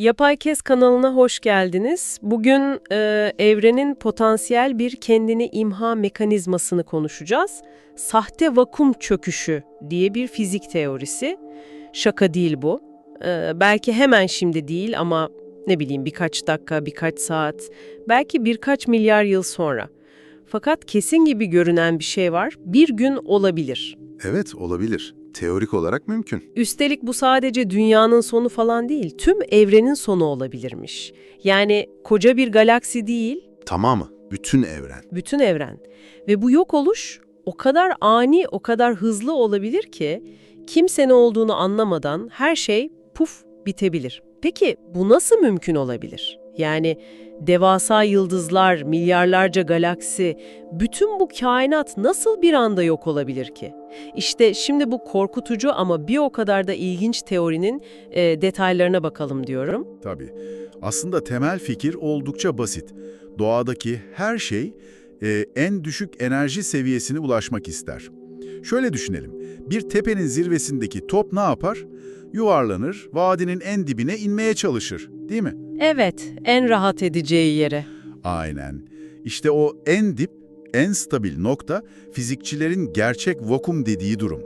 Yapay Kes kanalına hoş geldiniz. Bugün e, evrenin potansiyel bir kendini imha mekanizmasını konuşacağız. Sahte vakum çöküşü diye bir fizik teorisi. Şaka değil bu. E, belki hemen şimdi değil ama ne bileyim birkaç dakika, birkaç saat, belki birkaç milyar yıl sonra. Fakat kesin gibi görünen bir şey var. Bir gün olabilir. Evet, olabilir. Teorik olarak mümkün. Üstelik bu sadece dünyanın sonu falan değil, tüm evrenin sonu olabilirmiş. Yani koca bir galaksi değil, Tamamı, bütün evren. bütün evren. Ve bu yok oluş o kadar ani, o kadar hızlı olabilir ki kimse ne olduğunu anlamadan her şey puf bitebilir. Peki bu nasıl mümkün olabilir? Yani devasa yıldızlar, milyarlarca galaksi, bütün bu kainat nasıl bir anda yok olabilir ki? İşte şimdi bu korkutucu ama bir o kadar da ilginç teorinin e, detaylarına bakalım diyorum. Tabii. Aslında temel fikir oldukça basit. Doğadaki her şey e, en düşük enerji seviyesine ulaşmak ister. Şöyle düşünelim. Bir tepenin zirvesindeki top ne yapar? Yuvarlanır, vadinin en dibine inmeye çalışır, değil mi? Evet, en rahat edeceği yere. Aynen. İşte o en dip, en stabil nokta fizikçilerin gerçek vakum dediği durum.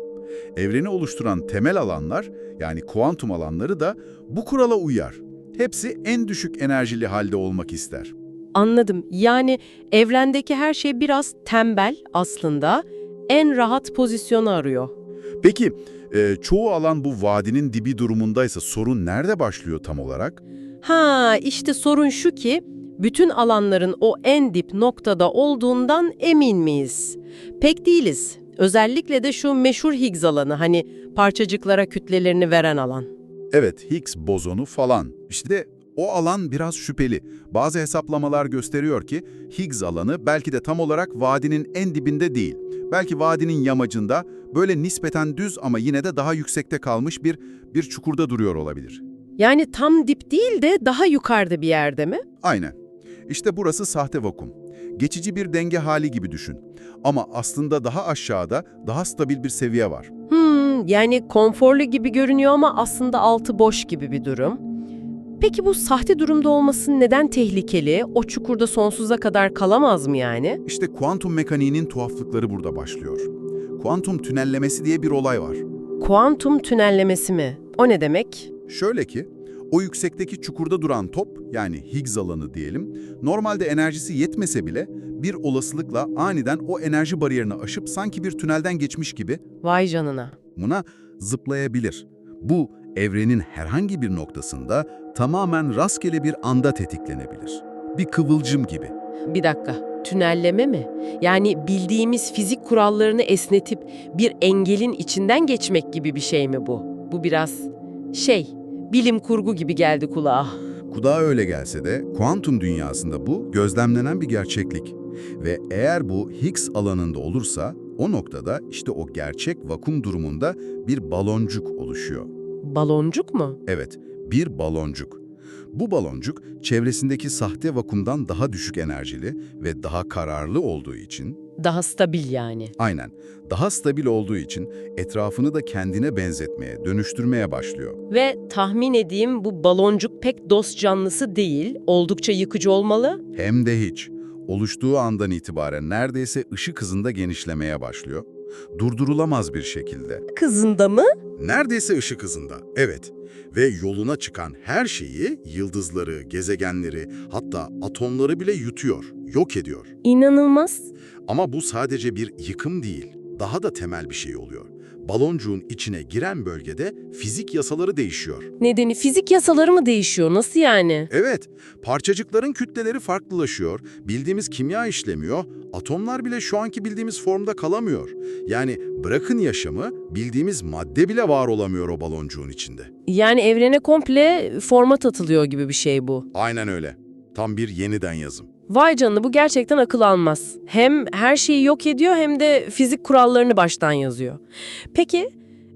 Evreni oluşturan temel alanlar, yani kuantum alanları da bu kurala uyar. Hepsi en düşük enerjili halde olmak ister. Anladım. Yani evrendeki her şey biraz tembel aslında. En rahat pozisyonu arıyor. Peki, e, çoğu alan bu vadinin dibi durumundaysa sorun nerede başlıyor tam olarak? Ha, işte sorun şu ki bütün alanların o en dip noktada olduğundan emin miyiz? Pek değiliz. Özellikle de şu meşhur Higgs alanı hani parçacıklara kütlelerini veren alan. Evet, Higgs bozonu falan. İşte o alan biraz şüpheli. Bazı hesaplamalar gösteriyor ki Higgs alanı belki de tam olarak vadinin en dibinde değil. Belki vadinin yamacında böyle nispeten düz ama yine de daha yüksekte kalmış bir bir çukurda duruyor olabilir. Yani tam dip değil de daha yukarıda bir yerde mi? Aynen. İşte burası sahte vakum. Geçici bir denge hali gibi düşün. Ama aslında daha aşağıda daha stabil bir seviye var. Hmm, yani konforlu gibi görünüyor ama aslında altı boş gibi bir durum. Peki bu sahte durumda olması neden tehlikeli? O çukurda sonsuza kadar kalamaz mı yani? İşte kuantum mekaniğinin tuhaflıkları burada başlıyor. Kuantum tünellemesi diye bir olay var. Kuantum tünellemesi mi? O ne demek? Şöyle ki, o yüksekteki çukurda duran top, yani Higgs alanı diyelim, normalde enerjisi yetmese bile bir olasılıkla aniden o enerji bariyerini aşıp sanki bir tünelden geçmiş gibi Vay canına. buna zıplayabilir. Bu, evrenin herhangi bir noktasında tamamen rastgele bir anda tetiklenebilir. Bir kıvılcım gibi. Bir dakika. Tünelleme mi? Yani bildiğimiz fizik kurallarını esnetip bir engelin içinden geçmek gibi bir şey mi bu? Bu biraz şey, bilim kurgu gibi geldi kulağa. Kulağa öyle gelse de kuantum dünyasında bu gözlemlenen bir gerçeklik. Ve eğer bu Higgs alanında olursa o noktada işte o gerçek vakum durumunda bir baloncuk oluşuyor. Baloncuk mu? Evet, bir baloncuk. Bu baloncuk çevresindeki sahte vakumdan daha düşük enerjili ve daha kararlı olduğu için, Daha stabil yani. aynen daha stabil olduğu için etrafını da kendine benzetmeye, dönüştürmeye başlıyor. Ve tahmin edeyim bu baloncuk pek dost canlısı değil, oldukça yıkıcı olmalı. Hem de hiç. Oluştuğu andan itibaren neredeyse ışık hızında genişlemeye başlıyor. Durdurulamaz bir şekilde. Kızında mı? Neredeyse ışık hızında, evet. Ve yoluna çıkan her şeyi, yıldızları, gezegenleri, hatta atomları bile yutuyor, yok ediyor. İnanılmaz. Ama bu sadece bir yıkım değil, daha da temel bir şey oluyor. Baloncuğun içine giren bölgede fizik yasaları değişiyor. Nedeni fizik yasaları mı değişiyor? Nasıl yani? Evet, parçacıkların kütleleri farklılaşıyor, bildiğimiz kimya işlemiyor, atomlar bile şu anki bildiğimiz formda kalamıyor. Yani bırakın yaşamı, bildiğimiz madde bile var olamıyor o baloncuğun içinde. Yani evrene komple format atılıyor gibi bir şey bu. Aynen öyle. Tam bir yeniden yazım. Vay canına bu gerçekten akıl almaz. Hem her şeyi yok ediyor hem de fizik kurallarını baştan yazıyor. Peki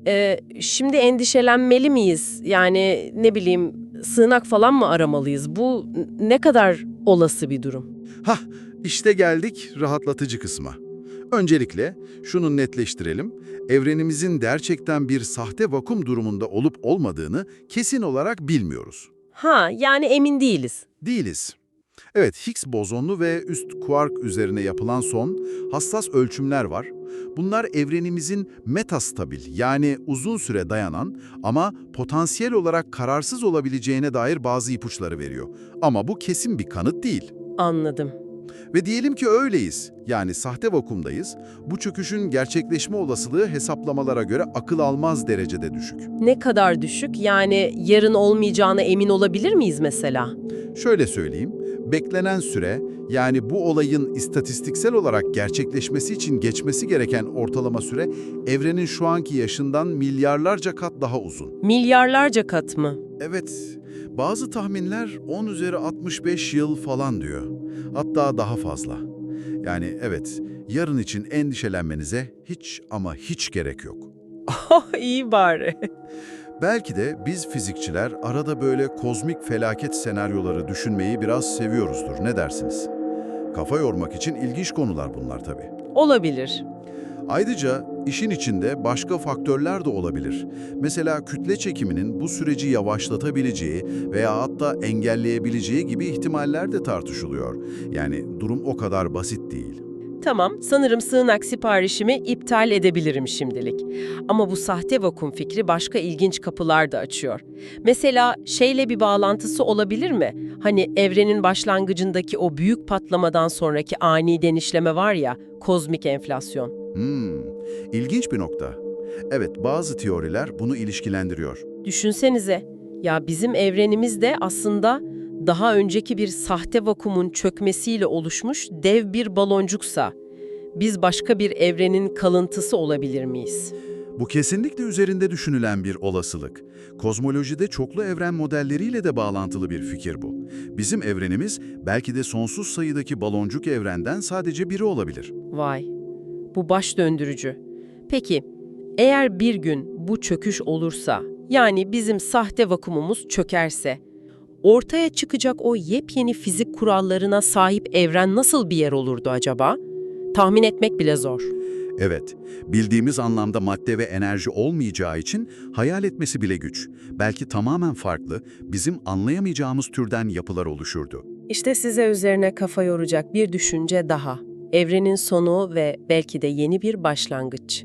e, şimdi endişelenmeli miyiz? Yani ne bileyim sığınak falan mı aramalıyız? Bu ne kadar olası bir durum? Hah, işte geldik rahatlatıcı kısma. Öncelikle şunu netleştirelim. Evrenimizin gerçekten bir sahte vakum durumunda olup olmadığını kesin olarak bilmiyoruz. Ha, yani emin değiliz. Değiliz. Evet, Higgs bozonlu ve üst kuark üzerine yapılan son hassas ölçümler var. Bunlar evrenimizin metastabil yani uzun süre dayanan ama potansiyel olarak kararsız olabileceğine dair bazı ipuçları veriyor. Ama bu kesin bir kanıt değil. Anladım. Ve diyelim ki öyleyiz, yani sahte vakumdayız. Bu çöküşün gerçekleşme olasılığı hesaplamalara göre akıl almaz derecede düşük. Ne kadar düşük? Yani yarın olmayacağına emin olabilir miyiz mesela? Şöyle söyleyeyim, beklenen süre yani bu olayın istatistiksel olarak gerçekleşmesi için geçmesi gereken ortalama süre evrenin şu anki yaşından milyarlarca kat daha uzun. Milyarlarca kat mı? Evet, bazı tahminler 10 üzeri 65 yıl falan diyor. Hatta daha fazla. Yani evet, yarın için endişelenmenize hiç ama hiç gerek yok. İyi bari. Belki de biz fizikçiler arada böyle kozmik felaket senaryoları düşünmeyi biraz seviyoruzdur. Ne dersiniz? Kafa yormak için ilginç konular bunlar tabii. Olabilir. Ayrıca işin içinde başka faktörler de olabilir. Mesela kütle çekiminin bu süreci yavaşlatabileceği veya hatta engelleyebileceği gibi ihtimaller de tartışılıyor. Yani durum o kadar basit değil. Tamam, sanırım sığınak siparişimi iptal edebilirim şimdilik. Ama bu sahte vakum fikri başka ilginç kapılar da açıyor. Mesela şeyle bir bağlantısı olabilir mi? Hani evrenin başlangıcındaki o büyük patlamadan sonraki ani denişleme var ya, kozmik enflasyon. Hmm, ilginç bir nokta. Evet, bazı teoriler bunu ilişkilendiriyor. Düşünsenize, ya bizim evrenimiz de aslında daha önceki bir sahte vakumun çökmesiyle oluşmuş dev bir baloncuksa, biz başka bir evrenin kalıntısı olabilir miyiz? Bu kesinlikle üzerinde düşünülen bir olasılık. Kozmolojide çoklu evren modelleriyle de bağlantılı bir fikir bu. Bizim evrenimiz belki de sonsuz sayıdaki baloncuk evrenden sadece biri olabilir. Vay, bu baş döndürücü. Peki, eğer bir gün bu çöküş olursa, yani bizim sahte vakumumuz çökerse, ortaya çıkacak o yepyeni fizik kurallarına sahip evren nasıl bir yer olurdu acaba? Tahmin etmek bile zor. Evet, bildiğimiz anlamda madde ve enerji olmayacağı için hayal etmesi bile güç. Belki tamamen farklı, bizim anlayamayacağımız türden yapılar oluşurdu. İşte size üzerine kafa yoracak bir düşünce daha. Evrenin sonu ve belki de yeni bir başlangıç.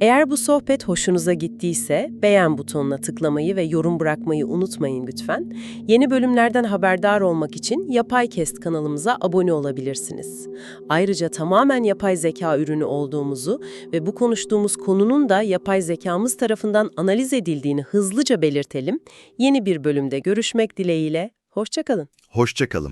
Eğer bu sohbet hoşunuza gittiyse beğen butonuna tıklamayı ve yorum bırakmayı unutmayın lütfen. Yeni bölümlerden haberdar olmak için Yapay Kest kanalımıza abone olabilirsiniz. Ayrıca tamamen yapay zeka ürünü olduğumuzu ve bu konuştuğumuz konunun da yapay zekamız tarafından analiz edildiğini hızlıca belirtelim. Yeni bir bölümde görüşmek dileğiyle, hoşçakalın. Hoşçakalın.